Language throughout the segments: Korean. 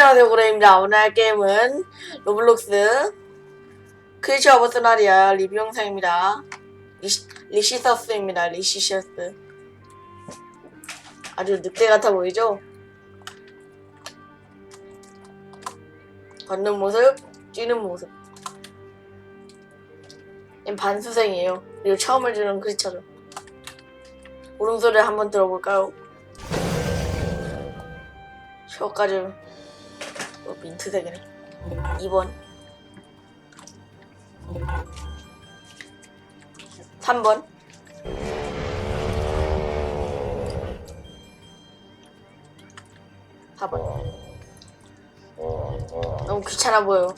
안녕하세요 고래입니다. 오늘 할 게임은 로블록스 크리처 오브 스나리아 리뷰 영상입니다. 리시, 리시서스입니다. 리시셔스. 아주 늑대 같아 보이죠? 걷는 모습, 뛰는 모습. 얘 반수생이에요. 그리고 처음을 주는 크리처죠. 울음소리를 한번 들어볼까요? 저까지 어, 민트색이네. 2번. 3번. 4번. 너무 귀찮아 보여.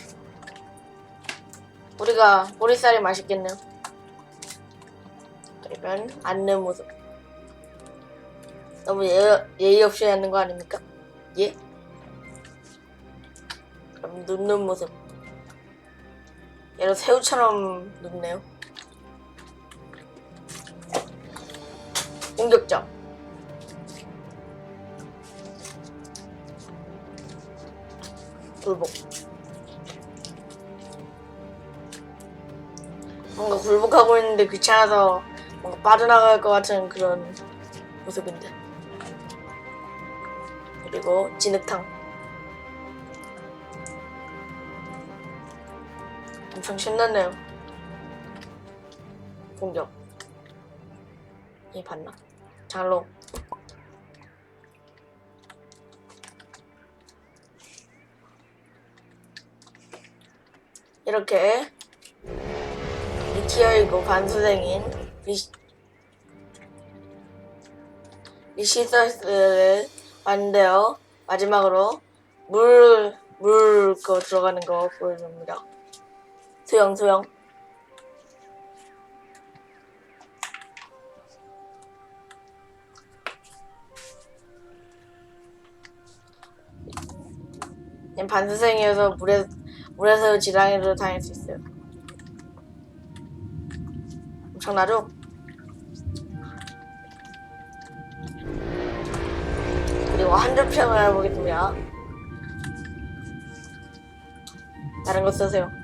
우리가 보리쌀이 맛있겠네요. 그러면 앉는 모습. 너무 예의, 예의 없이 하는 거 아닙니까? 예? 눕는 모습. 얘는 새우처럼 눕네요. 공격적. 굴복. 뭔가 굴복하고 있는데 귀찮아서 뭔가 빠져나갈 것 같은 그런 모습인데. 그리고 진흙탕. 엄청 신나네요. 공격. 이 봤나? 장로. 이렇게 미티어이고 반수생인 리시, 리시서스를 왔는데요. 마지막으로 물, 물, 거 들어가는 거 보여줍니다. 수영. 얘 반수생이어서 물에, 물에서 지랑이로 다닐 수 있어요. 엄청나죠? 그리고 한줄평을 해보겠습니다. 다른 거 쓰세요.